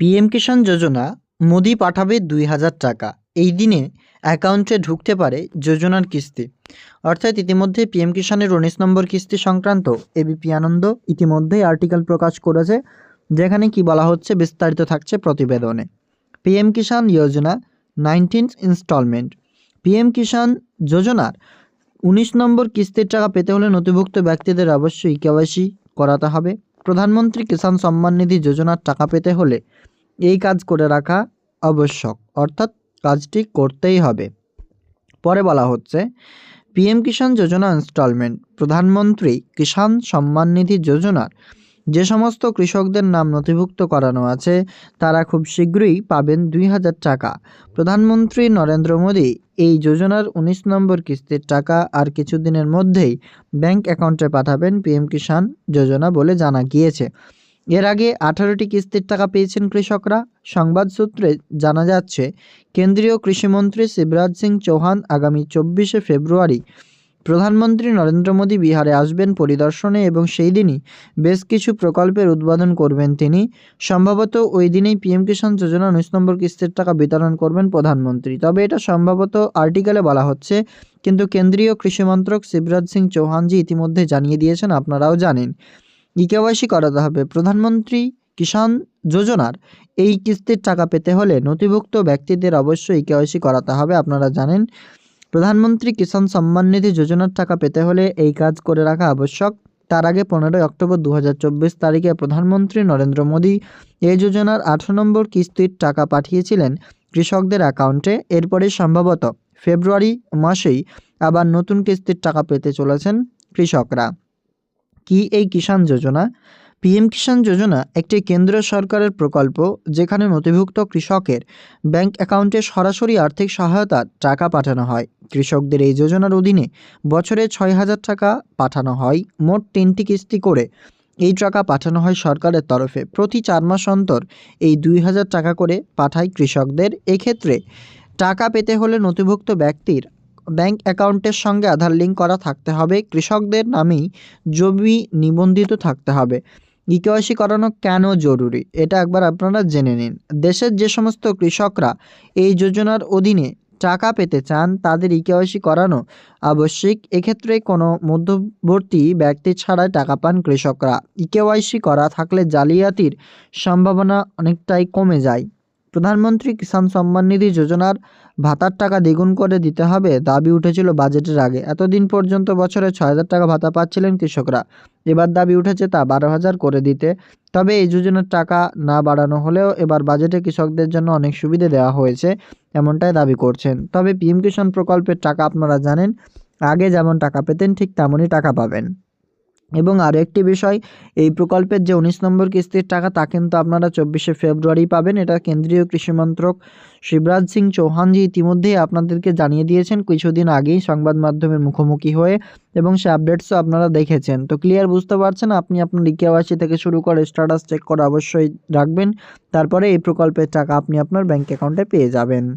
PM Kisan যোজনা মোদি পাঠাবে দুই হাজার টাকা। এই দিনে অ্যাকাউন্টে ঢুকতে পারে যোজনার কিস্তি। অর্থাৎ ইতিমধ্যে পিএম কিষাণের উনিশ নম্বর কিস্তি সংক্রান্ত এবিপি আনন্দ ইতিমধ্যেই আর্টিকেল প্রকাশ করেছে, যেখানে কি বলা হচ্ছে বিস্তারিত থাকছে প্রতিবেদনে। PM Kisan Yojana nineteen installment. PM Kisan যোজনার উনিশ নম্বর কিস্তির টাকা পেতে হলে নথিভুক্ত ব্যক্তিদের অবশ্যই কেওয়াইসি করাতে হবে। প্রধানমন্ত্রী কিষাণ সম্মান নিধি যোজনার টাকা পেতে হলে এই কাজ করে রাখা আবশ্যক, অর্থাৎ কাজটি করতেই হবে। পরে বলা হচ্ছে, পিএম কিষাণ যোজনা ইনস্টলমেন্ট, প্রধানমন্ত্রী কিষাণ সম্মান নিধি যোজনার যে সমস্ত কৃষকদের নাম নথিভুক্ত করানো আছে, তারা খুব শীঘ্রই পাবেন দুই হাজার টাকা। প্রধানমন্ত্রী নরেন্দ্র মোদী এই যোজনার উনিশ নম্বর কিস্তির টাকা আর কিছুদিনের মধ্যেই ব্যাংক অ্যাকাউন্টে পাঠাবেন পিএম কিষাণ যোজনা বলে জানা গিয়েছে। এর আগে আঠারোটি কিস্তির টাকা পেয়েছেন কৃষকরা। সংবাদ সূত্রে জানা যাচ্ছে, কেন্দ্রীয় কৃষিমন্ত্রী শিবরাজ সিং চৌহান আগামী চব্বিশে ফেব্রুয়ারি প্রধানমন্ত্রী নরেন্দ্র মোদী বিহারে আসবেন পরিদর্শনে এবং সেই দিনই বেশ কিছু প্রকল্পের উদ্বোধন করবেন তিনি। সম্ভবত ওই দিনেই পিএম কিষাণ যোজনা উনিশ নম্বর কিস্তির টাকা বিতরণ করবেন প্রধানমন্ত্রী। তবে এটা সম্ভবত আর্টিকেলে বলা হচ্ছে, কিন্তু কেন্দ্রীয় কৃষিমন্ত্রক শিবরাজ সিং চৌহানজি ইতিমধ্যে জানিয়ে দিয়েছেন, আপনারাও জানেন। ইকেওয়াইসি করাতে হবে। প্রধানমন্ত্রী কিষাণ যোজনার এই কিস্তির টাকা পেতে হলে নথিভুক্ত ব্যক্তিদের অবশ্যই ইকেওয়াইসি করাতে হবে, আপনারা জানেন। প্রধানমন্ত্রী কিষাণ সম্মান নিধি যোজনার টাকা পেতে হলে এই কাজ করে রাখা আবশ্যক। তার আগে পনেরোই অক্টোবর দু হাজার চব্বিশ তারিখে প্রধানমন্ত্রী নরেন্দ্র মোদী এই যোজনার আঠারো নম্বর কিস্তির টাকা পাঠিয়েছিলেন কৃষকদের অ্যাকাউন্টে। এরপরে সম্ভবত ফেব্রুয়ারি মাসেই আবার নতুন কিস্তির টাকা পেতে চলেছেন কৃষকরা। কি এই কিষাণ যোজনা? পিএম কিষাণ যোজনা একটি কেন্দ্র সরকারের প্রকল্প যেখানে নথিভুক্ত কৃষকের ব্যাংক অ্যাকাউন্টে সরাসরি আর্থিক সহায়তার টাকা পাঠানো হয়। কৃষকদের এই যোজনার অধীনে বছরে ছয় হাজার টাকা পাঠানো হয়। মোট তিনটি কিস্তি করে এই টাকা পাঠানো হয় সরকারের তরফে। প্রতি চার মাস অন্তর এই দুই হাজার টাকা করে পাঠায় কৃষকদের। এক্ষেত্রে টাকা পেতে হলে নথিভুক্ত ব্যক্তির ব্যাংক অ্যাকাউন্টের সঙ্গে আধার লিঙ্ক করা থাকতে হবে। কৃষকদের নামেই জমি নিবন্ধিত থাকতে হবে। ইকেওয়াইসি করানো কেন জরুরি? এটা একবার আপনারা জেনে নিন। দেশের যে সমস্ত কৃষকরা এই যোজনার অধীনে টাকা পেতে চান, তাদের ইকেওয়াইসি করানো আবশ্যিক। এক্ষেত্রে কোনো মধ্যবর্তী ব্যক্তি ছাড়াই টাকা পান কৃষকরা। ইকেওয়াইসি করা থাকলে জালিয়াতির সম্ভাবনা অনেকটাই কমে যায়। প্রধানমন্ত্রী কিষাণ সম্মান নিধি যোজনার ভাতার টাকা দ্বিগুণ করে দিতে হবে দাবি উঠেছিল বাজেটের আগে। এতদিন পর্যন্ত বছরে ছয় হাজার টাকা ভাতা পাচ্ছিলেন কৃষকরা। এবার দাবি উঠেছে তা বারো হাজার করে দিতে। তবে এই যোজনার টাকা না বাড়ানো হলেও এবার বাজেটে কৃষকদের জন্য অনেক সুবিধে দেওয়া হয়েছে, এমনটাই দাবি করছেন। তবে পিএম কিষাণ প্রকল্পের টাকা আপনারা জানেন, আগে যেমন টাকা পেতেন ঠিক তেমনই টাকা পাবেন। এবং আরও একটি বিষয়, এই প্রকল্পের যে উনিশ নম্বর কিস্তির টাকা তা কিন্তু আপনারা চব্বিশে ফেব্রুয়ারি পাবেন। এটা কেন্দ্রীয় কৃষি মন্ত্রক শিবরাজ সিং চৌহানজি ইতিমধ্যেই আপনাদেরকে জানিয়ে দিয়েছেন কিছুদিন আগেই সংবাদ মাধ্যমের মুখোমুখি হয়ে এবং সে আপডেটসও আপনারা দেখেছেন। তো ক্লিয়ার বুঝতে পারছেন? আপনি আপনার ইকেওয়াইসি থেকে শুরু করে স্ট্যাটাস চেক করা অবশ্যই রাখবেন। তারপরে এই প্রকল্পের টাকা আপনি আপনার ব্যাঙ্ক অ্যাকাউন্টে পেয়ে যাবেন।